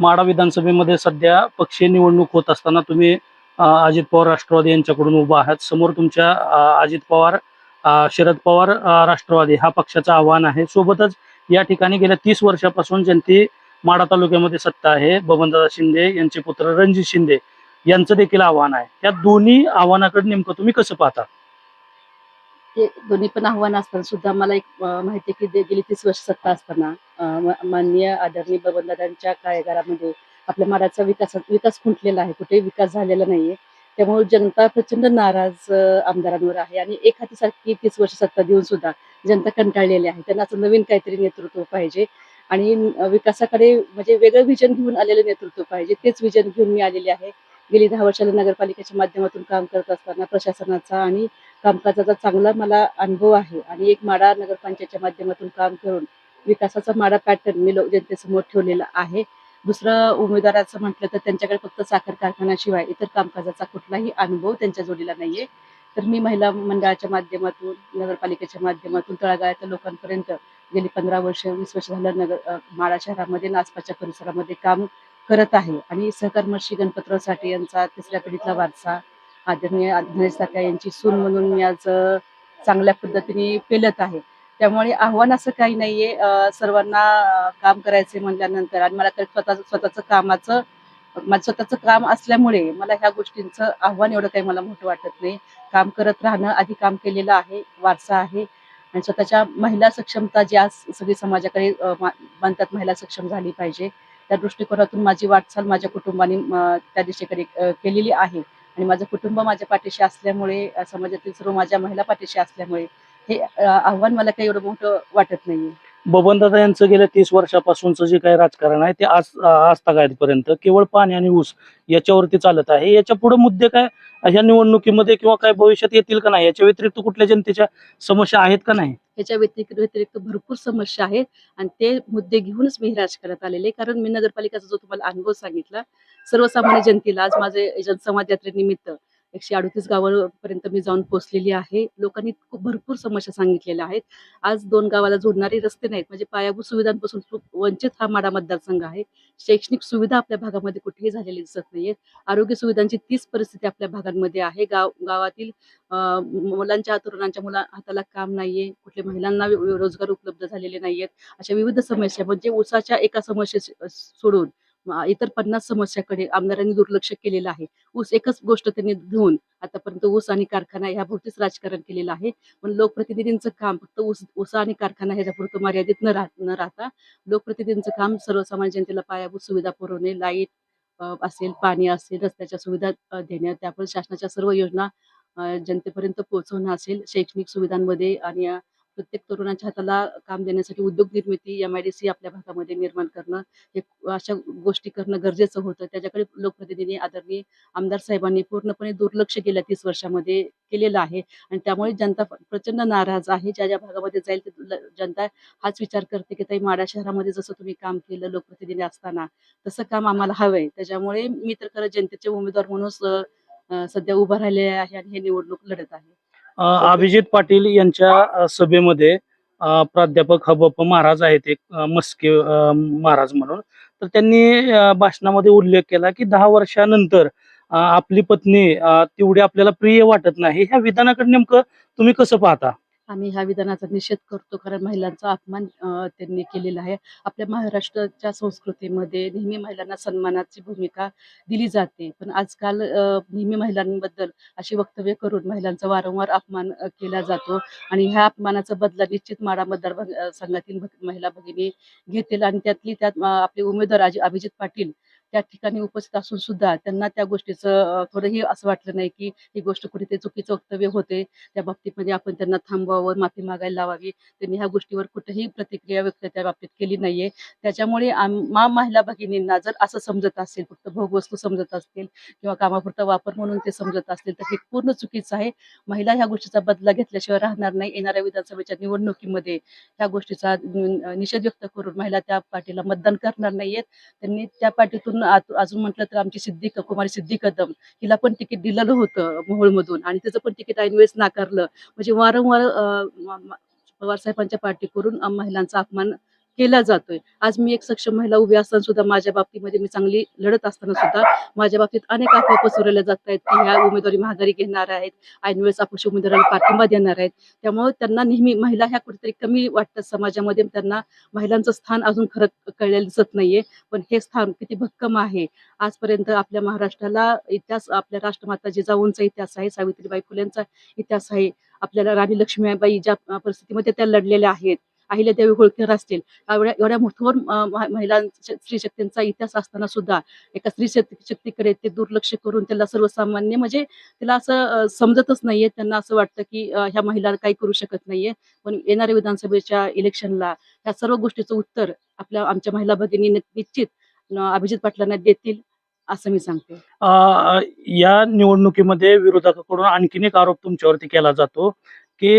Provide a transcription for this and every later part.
माडा विधानसभेमध्ये सध्या पक्षीय निवडणूक होत असताना तुम्ही अजित पवार राष्ट्रवादी यांच्याकडून उभा आहात. समोर तुमच्या अजित पवार शरद पवार राष्ट्रवादी. हा पक्षाचं आव्हान आहे. सोबतच या ठिकाणी गेल्या तीस वर्षापासून ज्यांची माडा तालुक्यामध्ये सत्ता आहे बबनदादा शिंदे यांचे पुत्र रणजित शिंदे यांचं देखील आव्हान आहे. या दोन्ही आव्हानाकडे नेमकं तुम्ही कसं पाहता? ते दोन्ही पण आव्हान असताना सुद्धा मला एक माहिती की गेली तीस वर्ष सत्ता असताना माननीय आदरणीय बबनदादांच्या कार्यकाळामध्ये आपल्या माडाचा विकास विकास खुंटलेला आहे. कुठेही विकास झालेला नाहीये. त्यामुळे जनता प्रचंड नाराज आमदारांवर आहे आणि एक हातीसारखी तीस वर्ष सत्ता देऊन सुद्धा जनता कंटाळलेली आहे. त्यांना असं नवीन काहीतरी नेतृत्व पाहिजे आणि विकासाकडे म्हणजे वेगळं विजन घेऊन आलेलं नेतृत्व पाहिजे. तेच विजन घेऊन मी आलेली आहे. गेली दहा वर्षाला नगरपालिकेच्या माध्यमातून काम करत असताना प्रशासनाचा आणि कामकाजाचा चांगला मला अनुभव आहे. आणि एक माडा नगरपंचायतच्या माध्यमातून काम करून विकासाचा माडा पॅटर्न मी लोक जनतेसमोर ठेवलेला आहे. दुसरं उमेदवाराचं म्हटलं तर त्यांच्याकडे फक्त साखर कारखान्याशिवाय इतर कामकाजाचा कुठलाही अनुभव त्यांच्या जोडीला नाहीये. तर मी महिला मंडळाच्या माध्यमातून नगरपालिकेच्या माध्यमातून तळागाळातल्या लोकांपर्यंत गेली पंधरा वर्ष वीस वर्ष झालं नगर माळा माडा शहरामध्ये नासपाच्या आसपासच्या परिसरामध्ये काम करत आहे. आणि सहकर्मर्षी गणपतराव साठे यांचा तिसऱ्या पिढीतला वारसा आदरणीय आदरणीय साठे यांची सून म्हणून मी आज चांगल्या पद्धतीने पेलत आहे. त्यामुळे आव्हान असं काही नाहीये. सर्वांना काम करायचे म्हणल्यानंतर आणि मला स्वतः स्वतःचं कामाचं माझं स्वतःचं काम असल्यामुळे मला ह्या गोष्टींचं आव्हान एवढं काही मला मोठं वाटत नाही. काम करत राहणं आधी काम केलेलं आहे वारसा आहे. आणि स्वतःच्या महिला सक्षमता जी आज सगळी समाजाकडे म्हणतात महिला सक्षम झाली पाहिजे. त्या दृष्टिकोनातून माझी वाटचाल माझ्या कुटुंबाने त्या दिशेकडे केलेली आहे. आणि माझं कुटुंब माझ्या पाठीशी असल्यामुळे समाजातील सर्व माझ्या महिला पाठीशी असल्यामुळे हे आव्हान मला काही एवढं मोठं वाटत नाहीये. बबनदादा यांचं गेल्या तीस वर्षापासूनचं जे काही राजकारण आहे ते आज आजतागायतपर्यंत केवळ पाणी आणि ऊस याच्यावरती चालत आहे. याच्यापुढे मुद्दे काय? ह्या निवडणुकीमध्ये किंवा काय भविष्यात येतील का नाही? याच्या व्यतिरिक्त कुठल्या जनतेच्या समस्या आहेत का नाही? ह्याच्या व्यतिरिक्त व्यतिरिक्त भरपूर समस्या आहेत. आणि ते मुद्दे घेऊनच मी हे राजकारणात आलेले कारण मी नगरपालिकाचा जो तुम्हाला अनुभव सांगितला सर्वसामान्य जनतेला आज माझे जनसंवाद यात्रेनिमित्त एकशे अडतीस गावापर्यंत मी जाऊन पोहोचलेली आहे. लोकांनी खूप भरपूर समस्या सांगितलेल्या आहेत. आज दोन गावाला जोडणारे रस्ते नाहीत. म्हणजे पायाभूत सुविधांपासून खूप वंचित हा माडा मतदारसंघ आहे. शैक्षणिक सुविधा आपल्या भागामध्ये कुठेही झालेली दिसत नाहीये आरोग्य सुविधांची तीच परिस्थिती आपल्या भागांमध्ये आहे. गाव गावातील मुलांच्या तरुणांच्या मुला हाताला काम नाहीये. कुठल्या महिलांना रोजगार उपलब्ध झालेले नाहीयेत. अशा विविध समस्या म्हणजे ऊसाच्या एका समस्ये सोडून इतर पन्नास समस्याकडे आमदारांनी दुर्लक्ष केलेलं आहे. ऊस एकच गोष्ट त्यांनी घेऊन आतापर्यंत ऊस आणि कारखाना ह्याभोवतीच राजकारण केलेलं आहे. पण लोकप्रतिनिधींचं काम फक्त ऊस ऊस आणि कारखाना ह्याच्यापुरतं मर्यादित न राहत न राहता लोकप्रतिनिधींचं काम सर्वसामान्य जनतेला पायाभूत सुविधा पुरवणे लाइट असेल पाणी असेल रस्त्याच्या सुविधा देणे त्यामुळे शासनाच्या सर्व योजना जनतेपर्यंत पोहोचवणं असेल. शैक्षणिक सुविधांमध्ये आणि प्रत्येक तरुणाच्या हाताला काम देण्यासाठी उद्योग निर्मिती एम आय डी सी आपल्या भागामध्ये निर्माण करणं हे अशा गोष्टी करणं गरजेचं होतं. त्याच्याकडे लोकप्रतिनिधी आदरणीय आमदार साहेबांनी पूर्णपणे दुर्लक्ष केल्या तीस वर्षामध्ये केलेलं आहे. आणि त्यामुळे जनता प्रचंड नाराज आहे. ज्या ज्या भागामध्ये जाईल ते जनता हाच विचार करते की ताई माडा शहरामध्ये जसं तुम्ही काम केलं लोकप्रतिनिधी असताना तसं काम आम्हाला हवंय. त्याच्यामुळे मी तर खरं जनतेचे उमेदवार म्हणून सध्या उभं राहिलेले आहे आणि हे निवडणूक लढत आहे. अभिजित पाटील यांच्या सभेमध्ये प्राध्यापक हबप महाराज आहेत एक मस्के अ, महाराज म्हणून. तर त्यांनी भाषणामध्ये उल्लेख केला की दहा वर्षानंतर आपली पत्नी तेवढी आपल्याला प्रिय वाटत नाही. ह्या विधानाकडे नेमकं तुम्ही कसं पाहता? आम्ही ह्या विधानाचा निषेध करतो. कारण महिलांचा अपमान त्यांनी केलेला आहे. आपल्या महाराष्ट्राच्या संस्कृतीमध्ये नेहमी महिलांना सन्मानाची भूमिका दिली जाते. पण आजकाल नेहमी महिलांबद्दल अशी वक्तव्य करून महिलांचा वारंवार अपमान केला जातो. आणि ह्या अपमानाचा बदला निश्चित माडा मतदार संघातील महिला भगिनी घेतील. आणि त्यातली त्यात आपले उमेदवार अभिजित पाटील त्या ठिकाणी उपस्थित असून सुद्धा त्यांना त्या गोष्टीचं थोडंही असं वाटलं नाही की ही गोष्ट कुठेतरी चुकीचं वक्तव्य होते. त्या बाबतीमध्ये आपण त्यांना थांबवावं माफी मागायला लावावी. त्यांनी ह्या गोष्टीवर कुठेही प्रतिक्रिया व्यक्त त्या बाबतीत केली नाहीये. त्याच्यामुळे आम्हा महिला भगिनींना जर असं समजत असेल फक्त भोगवस्तू समजत असतील किंवा कामापुरता वापर म्हणून ते समजत असतील तर हे पूर्ण चुकीचं आहे. महिला ह्या गोष्टीचा बदला घेतल्याशिवाय राहणार नाही. येणाऱ्या विधानसभेच्या निवडणुकीमध्ये ह्या गोष्टीचा निषेध व्यक्त करून महिला त्या पार्टीला मतदान करणार नाहीयेत. त्यांनी त्या पार्टीतून अजून अजून म्हटलं तर आमची सिद्धी कुमारी सिद्धी कदम हिला पण तिकीट दिलेलं होतं मोहोळमधून आणि तिचं पण तिकीट ऐनवेळेस नाकारलं. म्हणजे वारंवार अं, पवार साहेबांच्या पार्टी करून महिलांचा अपमान केला जातोय. आज मी एक सक्षम महिला उभी असताना सुद्धा माझ्या बाबतीमध्ये मी चांगली लढत असताना सुद्धा माझ्या बाबतीत अनेक अफवा पसरवल्या जात आहेत की ह्या उमेदवारी महागारी घेणार आहेत ऐन वेळेस अपक्ष उमेदवाराला पाठिंबा देणार आहेत. त्यामुळे त्यांना नेहमी महिला ह्या कुठेतरी कमी वाटतात समाजामध्ये त्यांना महिलांचं स्थान अजून खरं कळलेलं दिसत नाहीये. पण हे स्थान किती भक्कम आहे. आजपर्यंत आपल्या महाराष्ट्राला इतिहास आपल्या राष्ट्रमाता जिजाऊंचा इतिहास आहे सावित्रीबाई फुलेंचा इतिहास आहे. आपल्याला राणी लक्ष्मीबाई ज्या परिस्थितीमध्ये त्या लढलेल्या आहेत. अहिल्यादेवी होळकर असतील. एवढ्या एवढ्या मोठ्यावर महिलांच्या महिला स्त्री शक्तींचा इतिहास असताना सुद्धा एका स्त्री शक्तीकडे ते दुर्लक्ष करून त्याला सर्वसामान्य म्हणजे तिला असं समजतच नाहीये. त्यांना असं वाटतं की ह्या महिला काही करू शकत नाहीये. पण येणाऱ्या विधानसभेच्या इलेक्शनला ह्या सर्व गोष्टीचं उत्तर आपल्या आमच्या महिला भगिनी निश्चित अभिजित पाटलांना देतील असं मी सांगते. अ, या निवडणुकीमध्ये विरोधकाकडून आणखीन एक आरोप तुमच्यावरती केला जातो. की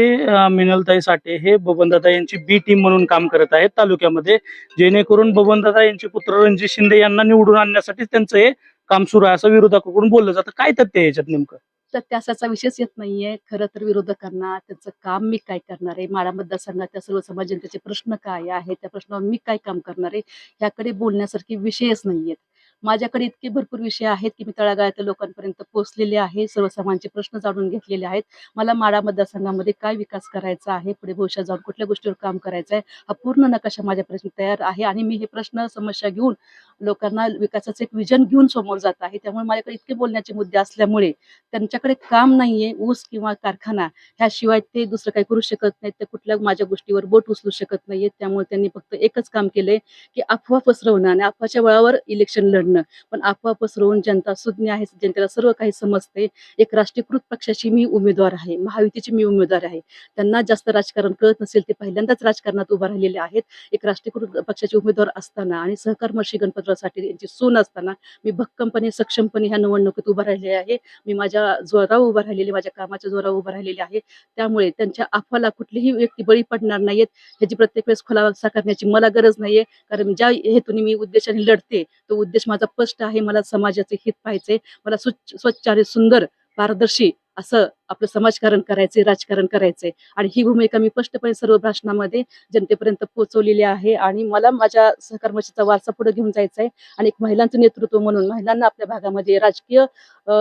मिनलताई साठे हे बबनदादा यांची बी टीम म्हणून काम करत आहेत तालुक्यामध्ये. जेणेकरून बबनदादा यांचे पुत्र रणजित शिंदे यांना निवडून आणण्यासाठी त्यांचं हे काम सुरू आहे असं विरोधकाकडून बोललं जातं. काय तथ्य याच्यात नेमकं? तथ्य त्याचा विषयच येत नाहीये. खरं तर विरोधकांना त्याचं काम मी काय करणार आहे? माळा मतदारसंघाच्या सर्व समाज जनतेचे प्रश्न काय आहे त्या प्रश्नावर मी काय काम करणार आहे? याकडे बोलण्यासारखे विषयच नाहीयेत. माझ्याकडे इतके भरपूर विषय आहेत की मी तळागाळातल्या लोकांपर्यंत पोहोचलेले आहे सर्वसामान्यांचे प्रश्न जाणून घेतलेले आहेत. मला माळा मतदारसंघामध्ये काय विकास करायचा आहे पुढे भविष्यात जाऊन कुठल्या गोष्टीवर काम करायचं आहे हा पूर्ण नकाशा माझ्यापर्यंत तयार आहे आणि मी हे प्रश्न समस्या घेऊन लोकांना विकासाचं एक विजन घेऊन समोर जात आहे. त्यामुळे माझ्याकडे इतके बोलण्याचे मुद्दे असल्यामुळे त्यांच्याकडे काम नाहीये ऊस किंवा कारखाना ह्याशिवाय ते दुसरं काही करू शकत नाहीत ते कुठल्या माझ्या गोष्टीवर बोट उचलू शकत नाहीयेत. त्यामुळे त्यांनी फक्त एकच काम केलंय की अफवा पसरवणं आणि अफवाच्या बळावर इलेक्शन लढणं. पण आपोआप पसरवून जनता सुज्ञ आहे जनतेला सर्व काही समजते. एक राष्ट्रीयकृत पक्षाची मी उमेदवार आहे महायुतीची मी उमेदवार आहे. त्यांना जास्त राजकारण कळत नसेल ते पहिल्यांदाच राजकारणात उभा राहिलेले आहेत. एक राष्ट्रीयकृत पक्षाचे उमेदवार असताना आणि सहकार महर्षी गणपतराव यांची सून असताना मी भक्कमपणे सक्षमपणे ह्या निवडणुकीत उभा राहिले आहे. मी माझ्या जोरावर उभा राहिलेली माझ्या कामाच्या जोरावर उभा राहिलेली आहे. त्यामुळे त्यांच्या अफवाला कुठलीही व्यक्ती बळी पडणार नाहीयेत. ह्याची प्रत्येक वेळेस खुलासा करण्याची मला गरज नाहीये. कारण ज्या हेतूने मी उद्देशाने लढते तो उद्देश माझा स्पष्ट आहे मला समाजाचे हित पाहायचे मला स्वच्छ स्वच्छ आणि सुंदर पारदर्शी असं आपलं समाजकारण करायचे राजकारण करायचे. आणि ही भूमिका मी स्पष्टपणे सर्व भाषणामध्ये जनतेपर्यंत पोहोचवलेली आहे आणि मला माझ्या सहकर्मचाचा वारसा पुढे घेऊन जायचा आहे आणि एक महिलांचं नेतृत्व म्हणून महिलांना आपल्या भागामध्ये राजकीय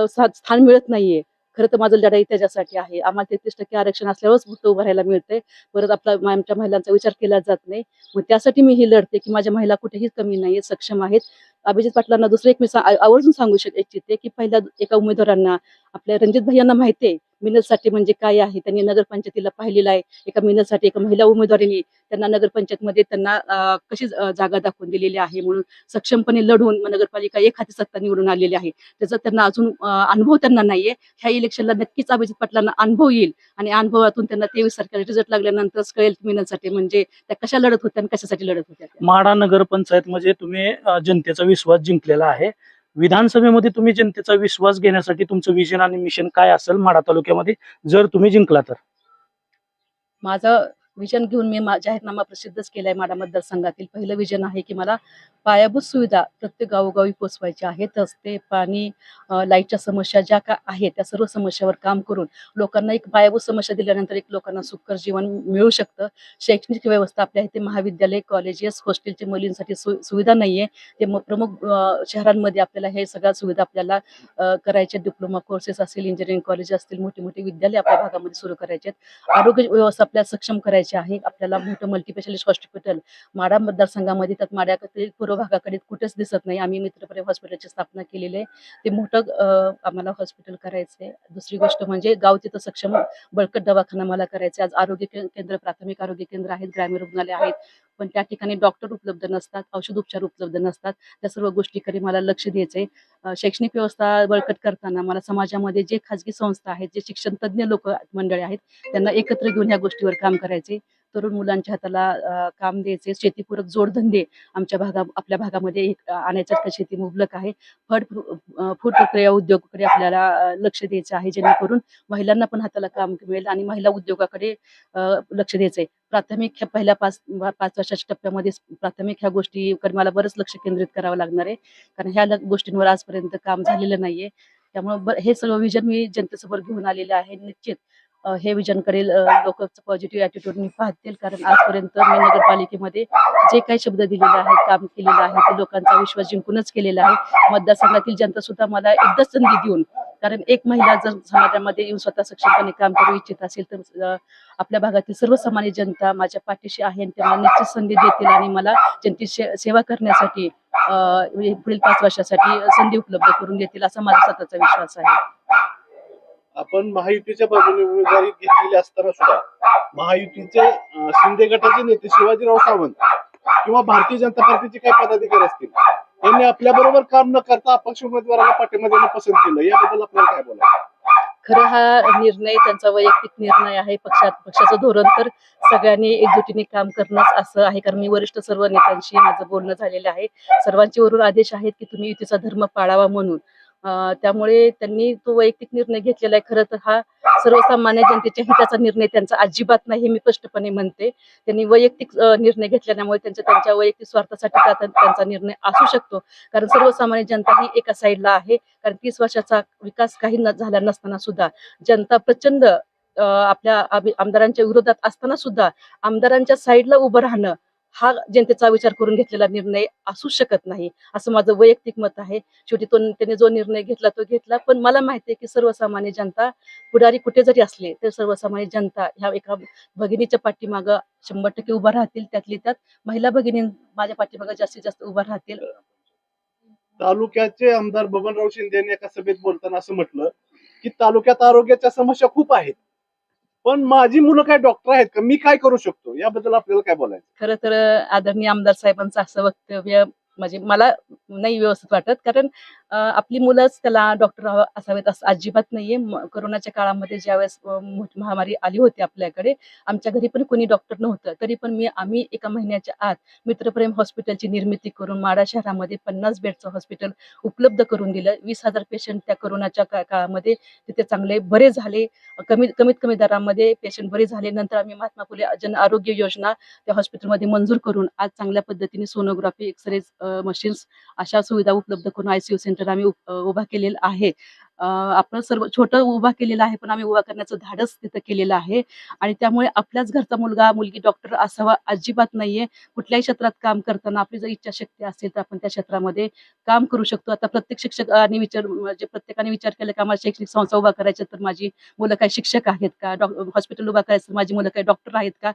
स्थान मिळत नाहीये. खरं तर माझं लढाई त्याच्यासाठी आहे. आम्हाला तेहतीस टक्के आरक्षण असल्यावरच फक्त उभं राहायला मिळते परत आपला आमच्या महिलांचा विचार केला जात नाही. मग त्यासाठी मी ही लढते की माझ्या महिला कुठेही कमी नाही सक्षम आहेत. अभिजित पाटलांना दुसरं एक मी आवर्जून सांगू शक इच्छिते की पहिल्या एका उमेदवारांना आपल्या रणजित भाईयांना माहिती आहे मिनलसाठी म्हणजे काय आहे? त्यांनी नगरपंचायतीला पाहिलेलं आहे. एका मिनलसाठी एका महिला उमेदवारीने त्यांना नगरपंचायतमध्ये त्यांना कशी जागा दाखवून दिलेली आहे म्हणून सक्षमपणे लढून नगरपालिका एक हाती सत्ता निवडून आलेली आहे. त्याचा त्यांना अजून अनुभव त्यांना नाहीये. ह्या इलेक्शनला नक्कीच अभिजित पाटलांना अनुभव येईल आणि अनुभवातून त्यांना तेवीस तारखेला रिझल्ट लागल्यानंतरच कळेल मिनलसाठी म्हणजे त्या कशा लढत होत्या आणि कशासाठी लढत होत्या माडा माढा नगरपंचायत म्हणजे तुम्ही जनतेचा विश्वास जिंकलेला आहे. विधानसभेमध्ये तुम्ही जनतेचा विश्वास घेण्यासाठी तुमचं विजन आणि मिशन काय असेल माढा तालुक्यामध्ये? जर तुम्ही जिंकला तर. माझं विजन घेऊन मी जाहीरनामा प्रसिद्धच केलाय माडा मतदारसंघातील. पहिलं विजन आहे की मला पायाभूत सुविधा प्रत्येक गावोगावी पोचवायच्या आहेत. रस्ते पाणी लाईटच्या समस्या ज्या का आहेत त्या सर्व समस्यावर काम करून लोकांना एक पायाभूत समस्या दिल्यानंतर एक लोकांना सुखकर जीवन मिळू शकतं. शैक्षणिक व्यवस्था आपल्या इथे महाविद्यालय कॉलेजेस हॉस्टेलचे मुलींसाठी सुविधा नाहीये. ते प्रमुख शहरांमध्ये आपल्याला हे सगळ्या सुविधा आपल्याला करायच्या डिप्लोमा कोर्सेस असतील इंजिनिअरिंग कॉलेज असतील मोठी मोठी विद्यालय आपल्या भागामध्ये सुरू करायचे आहेत. आरोग्य व्यवस्था आपल्याला सक्षम करायची आहे. आपल्याला मोठं मल्टीस्पेशालिस्ट हॉस्पिटल माडा मतदारसंघामध्ये त्यात माड्याकडे पूर्व भागाकडे कुठेच दिसत नाही. आम्ही मित्रप्रेम हॉस्पिटलची स्थापना केलेली आहे. ते मोठं आम्हाला हॉस्पिटल करायचंय. दुसरी गोष्ट म्हणजे गाव तिथं सक्षम बळकट दवाखाना मला करायचा आज आरोग्य केंद्र प्राथमिक आरोग्य केंद्र आहेत ग्रामीण रुग्णालय आहेत. पण त्या ठिकाणी डॉक्टर उपलब्ध नसतात औषध उपचार उपलब्ध नसतात. त्या सर्व गोष्टीकडे मला लक्ष द्यायचंय. शैक्षणिक व्यवस्था बळकट करताना मला समाजामध्ये जे खाजगी संस्था आहेत जे शिक्षण तज्ज्ञ लोक मंडळी आहेत त्यांना एकत्र घेऊन ह्या गोष्टीवर काम करायचे तरुण मुलांच्या हाताला काम द्यायचे शेतीपूरक जोडधंदे आमच्या भागा आपल्या भागामध्ये एक, आणण्याच्या शेती मुबलक आहे. फळ फूड प्रक्रिया उद्योगाकडे आपल्याला लक्ष द्यायचं आहे जेणेकरून महिलांना पण हाताला काम मिळेल आणि महिला उद्योगाकडे अं, लक्ष द्यायचंय. प्राथमिक ह्या पहिल्या पाच पाच वर्षाच्या टप्प्यामध्ये प्राथमिक ह्या गोष्टीकडे मला बरंच लक्ष केंद्रित करावं लागणार आहे. कारण ह्या ल- गोष्टींवर आजपर्यंत काम झालेलं नाहीये. त्यामुळे हे सगळं विजन मी जनतेसमोर घेऊन आलेलं आहे निश्चित. हे विजन करेल. लोक पॉझिटिव्ह ॲटिट्यूडनी पाहतील. कारण आजपर्यंत मी नगरपालिकेमध्ये जे काही शब्द दिलेले आहेत काम केलेलं आहे ते लोकांचा विश्वास जिंकूनच केलेला आहे. मतदारसंघातील जनता सुद्धा मला एकदाच संधी देऊन कारण एक महिला जर समाजामध्ये येऊन स्वतः सक्षमपणे काम करू इच्छित असेल तर आपल्या भागातील सर्वसामान्य जनता माझ्या पाठीशी आहे आणि ते मला निश्चित संधी देतील आणि मला जनतेची सेवा करण्यासाठी पुढील पाच वर्षासाठी संधी उपलब्ध करून देतील असा माझा स्वतःचा विश्वास आहे. आपण महायुतीच्या बाजूने उमेदवारी घेतलेली असताना सुद्धा महायुतीचे शिंदे गटाचे नेते शिवाजीराव सावंत किंवा भारतीय जनता पार्टीचे काही पदाधिकारी असतील यांनी आपल्या बरोबर काम न करता अपक्ष उमेदवाराला पाठिंबा देणं पसंत केलं. याबद्दल आपल्याला काय बोलायचं? खरं हा निर्णय त्यांचा वैयक्तिक निर्णय आहे. पक्षात पक्षाचं धोरण तर सगळ्यांनी एकजुटीने काम करणंच असं आहे. कारण मी वरिष्ठ सर्व नेत्यांशी माझं बोलणं झालेलं आहे. सर्वांचे वरून आदेश आहेत की तुम्ही युतीचा धर्म पाळावा म्हणून. त्यामुळे त्यांनी तो वैयक्तिक निर्णय घेतलेला आहे. खरं तर हा सर्वसामान्य जनतेच्या हिताचा निर्णय त्यांचा अजिबात नाही हे मी स्पष्टपणे म्हणते. त्यांनी वैयक्तिक निर्णय घेतल्यामुळे त्यांच्या त्यांच्या वैयक्तिक स्वार्थासाठी त्या- त्यांचा निर्णय असू शकतो. कारण सर्वसामान्य जनता ही एका साईडला आहे. कारण तीस वर्षाचा विकास काही न झाला नसताना सुद्धा जनता प्रचंड आपल्या आमदारांच्या विरोधात असताना सुद्धा आमदारांच्या साईडला उभं राहणं हा जनतेचा विचार करून घेतलेला निर्णय असू शकत नाही. असं माझं वैयक्तिक मत आहे. शेवटी तो त्याने जो निर्णय घेतला तो घेतला. पण मला माहिती आहे की सर्वसामान्य जनता पुढारी कुठे जरी असले तर सर्वसामान्य जनता ह्या एका भगिनीच्या पाठीमागं शंभर टक्के उभा राहतील. त्यातली त्यात महिला भगिनी माझ्या पाठीमागं जास्तीत जास्त उभा राहतील. तालुक्याचे आमदार बबनराव शिंदे यांनी एका सभेत बोलताना असं म्हटलं की तालुक्यात आरोग्याच्या समस्या खूप आहेत. पण माझी मुलं काय डॉक्टर आहेत का? मी काय करू शकतो? याबद्दल आपल्याला काय बोलायचं? खरं तर आदरणीय आमदार साहेबांचं असं वक्तव्य म्हणजे मला नाही व्यवस्थित वाटत. कारण आपली मुलंच त्याला डॉक्टर असावेत असं अजिबात नाहीये. कोरोनाच्या काळामध्ये ज्यावेळेस महामारी आली होती आपल्याकडे आमच्या घरी पण कोणी डॉक्टर नव्हतं. तरी पण मी आम्ही एका महिन्याच्या आत मित्रप्रेम हॉस्पिटलची निर्मिती करून माडा शहरामध्ये पन्नास बेडचं हॉस्पिटल उपलब्ध करून दिलं. वीस हजार पेशंट त्या कोरोनाच्या काळामध्ये तिथे चांगले बरे झाले. कमीत कमीत कमी दरामध्ये पेशंट बरे झाले. नंतर आम्ही महात्मा फुले जन आरोग्य योजना त्या हॉस्पिटलमध्ये मंजूर करून आज चांगल्या पद्धतीने सोनोग्राफी एक्सरे मशीन्स अशा सुविधा उपलब्ध करून आयसीयू सेंटर आम्ही उभा केलेलं आहे. आपलं आपण सर्व छोटं उभा केलेलं आहे पण आम्ही उभा करण्याचं धाडस तिथं केलेलं आहे. आणि त्यामुळे आपल्याच घरचा मुलगा मुलगी डॉक्टर असावा अजिबात नाहीये. कुठल्याही क्षेत्रात काम करताना आपली जर इच्छाशक्ती असेल तर आपण त्या क्षेत्रामध्ये काम करू शकतो. आता प्रत्येक शिक्षकाने विचार म्हणजे प्रत्येकाने विचार केला की आम्हाला शैक्षणिक संस्था उभा करायच्या तर माझी मुलं काय शिक्षक आहेत का? हॉस्पिटल उभा करायचं तर माझी मुलं काय डॉक्टर आहेत का?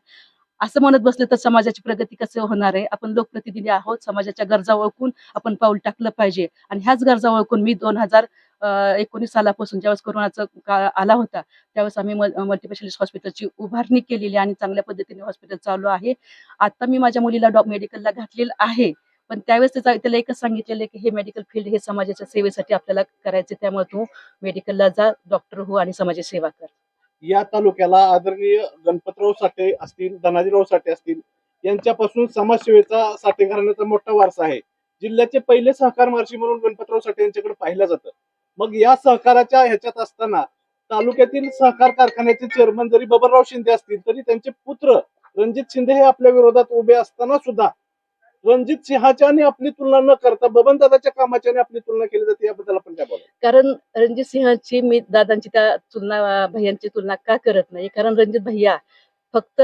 असं म्हणत बसले तर समाजाची प्रगती कसं होणार आहे? आपण लोकप्रतिनिधी आहोत समाजाच्या गरजा ओळखून आपण पाऊल टाकलं पाहिजे. आणि ह्याच गरजा ओळखून मी दोन हजार एकोणीस सालापासून ज्यावेळेस कोरोनाचा काळ आला होता त्यावेळेस आम्ही मल्टीस्पेशालिस्ट हॉस्पिटलची उभारणी केलेली आणि चांगल्या पद्धतीने हॉस्पिटल चालू आहे. आता मी माझ्या मुलीला डॉ मेडिकलला घातलेलं आहे. पण त्यावेळेस त्याचा त्याला एकच सांगितलेलं की हे मेडिकल फील्ड हे समाजाच्या सेवेसाठी आपल्याला करायचे त्यामुळे तू मेडिकलला जा डॉक्टर हो आणि समाजाची सेवा कर. या तालुक्याला आदरणीय गणपतराव साठे असतील धनाजीराव साठे असतील यांच्यापासून समाजसेवेचा साठे घराण्याचा मोठा वारसा आहे. जिल्ह्याचे पहिले सहकार मार्शी म्हणून गणपतराव साठे यांच्याकडे पाहिलं जातं. मग या सहकाराच्या ह्याच्यात असताना तालुक्यातील सहकार कारखान्याचे चेअरमन जरी बबनराव शिंदे असतील तरी त्यांचे पुत्र रणजित शिंदे हे आपल्या विरोधात उभे असताना सुद्धा रणजित सिंहाच्या आणि आपली तुलना न करता बबन दादाच्या कामाच्या आणि आपली तुलना केली जाते याबद्दल आपण काय बोलायचं कारण रणजित सिंहाची मी दादांची त्या तुलना भैयांची तुलना का करत नाही? कारण रणजित भैया फक्त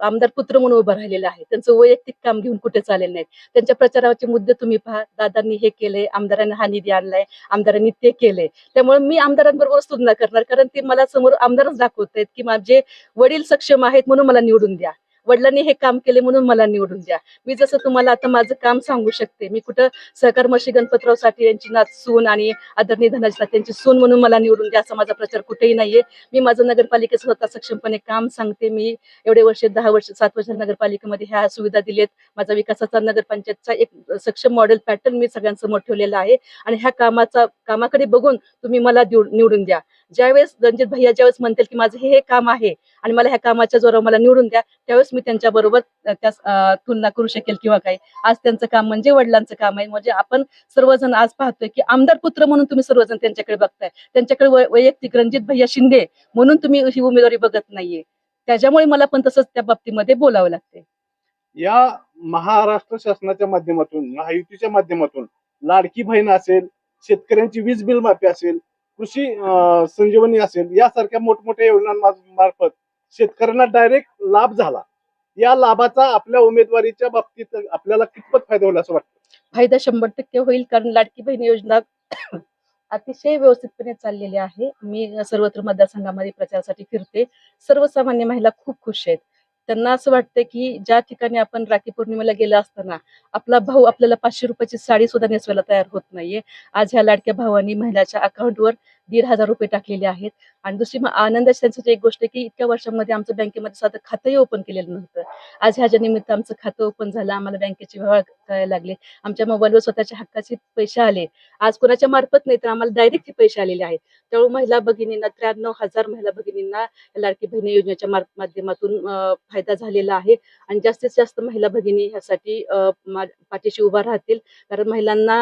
आमदार पुत्र म्हणून उभं राहिलेलं आहे त्यांचं वैयक्तिक काम घेऊन कुठे चालेल नाहीत. त्यांच्या प्रचाराचे मुद्दे तुम्ही पहा. दादांनी हे केले आमदारांनी हा निधी आणलाय आमदारांनी ते केले. त्यामुळे मी आमदारांबरोबरच तुलना करणार कारण ते मला समोर आमदारच दाखवत आहेत की माझे वडील सक्षम आहेत म्हणून मला निवडून द्या. वडिलांनी हे काम केले म्हणून मला निवडून द्या. मी जसं तुम्हाला आता माझं काम सांगू शकते मी कुठं सहकार मशी गणपतरावसाठी यांची नात सून आणि आदरणीय धनाजी साठे यांची सून म्हणून मला निवडून द्या असा माझा प्रचार कुठेही नाहीये. मी माझं नगरपालिकेत स्वतः सक्षमपणे काम सांगते. मी एवढे वर्ष दहा वर्ष सात वर्ष नगरपालिकेमध्ये ह्या सुविधा दिलेत माझा विकासाचा नगरपंचायतचा एक सक्षम मॉडेल पॅटर्न मी सगळ्यांसमोर ठेवलेला आहे. आणि ह्या कामाचा कामाकडे बघून तुम्ही मला निवडून द्या. ज्यावेळेस रणजित भैया ज्यावेळेस म्हणतील की माझं हे हे काम आहे आणि मला ह्या कामाच्या जोरावर मला निवडून द्या त्यावेळेस मी त्यांच्या बरोबर त्या तुलना करू शकेल किंवा काय. आज त्यांचं काम म्हणजे वडिलांचं काम आहे. म्हणजे आपण सर्वजण आज पाहतोय की आमदार पुत्र म्हणून तुम्ही सर्वजण त्यांच्याकडे बघताय. त्यांच्याकडे वैयक्तिक रणजित भैया शिंदे म्हणून तुम्ही ही उमेदवारी बघत नाहीये. त्याच्यामुळे मला पण तसंच त्या बाबतीमध्ये बोलावं लागते या महाराष्ट्र शासनाच्या माध्यमातून महायुतीच्या माध्यमातून लाडकी बहीण असेल शेतकऱ्यांची वीज बिल माफी असेल कृषी संजीवनी असेल यासारख्या मोठमोठ्या योजनांमार्फत शेतकऱ्यांना डायरेक्ट लाभ झाला. या लाभाचा आपल्या उमेदवारीच्या बाबतीत आपल्याला कितपत फायदा होईल असं वाटतं? फायदा शंभर टक्के होईल कारण लाडकी बहीण योजना अतिशय व्यवस्थितपणे चाललेली आहे. मी सर्वत्र मतदारसंघामध्ये प्रचारासाठी फिरते. सर्वसामान्य महिला खूप खुश आहेत. त्यांना असं वाटतं की ज्या ठिकाणी आपण राखी पौर्णिमेला गेलं असताना आपला भाऊ आपल्याला पाचशे रुपयाची साडी सुद्धा नेसवायला तयार होत नाहीये. आज ह्या लाडक्या भावानी महिलाच्या अकाउंटवर दीड हजार रुपये टाकलेले आहेत. आणि दुसरी म- आनंदाची त्यांची एक गोष्ट की इतक्या वर्षांमध्ये आमचं बँकेमध्ये साधं खातंही ओपन केलेलं नव्हतं. आज ह्याच्या निमित्त आमचं खातं ओपन झालं आम्हाला बँकेचे व्यवहार करायला लागले. आमच्या मोबाईलवर स्वतःच्या हक्काचे पैसे आले. आज कोणाच्या मार्फत नाही तर आम्हाला डायरेक्ट पैसे आलेले आहेत. त्यामुळे महिला भगिनींना त्र्याण्णव हजार महिला भगिनींना या लाडकी बहिणी योजनेच्या माध्यमातून फायदा झालेला आहे. आणि जास्तीत जास्त महिला भगिनी ह्यासाठी पाठीशी उभा राहतील. कारण महिलांना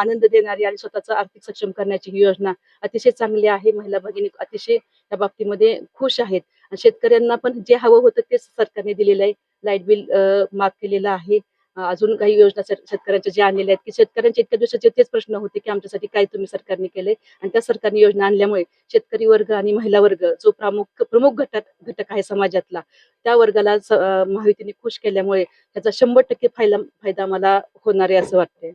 आनंद देणारी आणि स्वतःचं आर्थिक सक्षम करण्याची ही योजना अतिशय चांगली आहे. महिला भगिनी अतिशय या बाबतीमध्ये खुश आहेत. आणि शेतकऱ्यांना पण जे हवं होतं तेच सरकारने दिलेलं आहे. लाइट बिल माफ केलेलं आहे. अजून काही योजना शेतकऱ्यांच्या ज्या आणलेल्या आहेत की शेतकऱ्यांच्या इतक्या दिवसाचे तेच प्रश्न होते की आमच्यासाठी काय तुम्ही सरकारने केलंय? आणि त्या सरकारने योजना आणल्यामुळे शेतकरी वर्ग आणि महिला वर्ग जो प्रमुख प्रमुख घटक घटक आहे समाजातला त्या वर्गाला स- महायुतीने खुश केल्यामुळे त्याचा शंभर टक्के फायदा फायदा मला होणार आहे असं वाटतंय.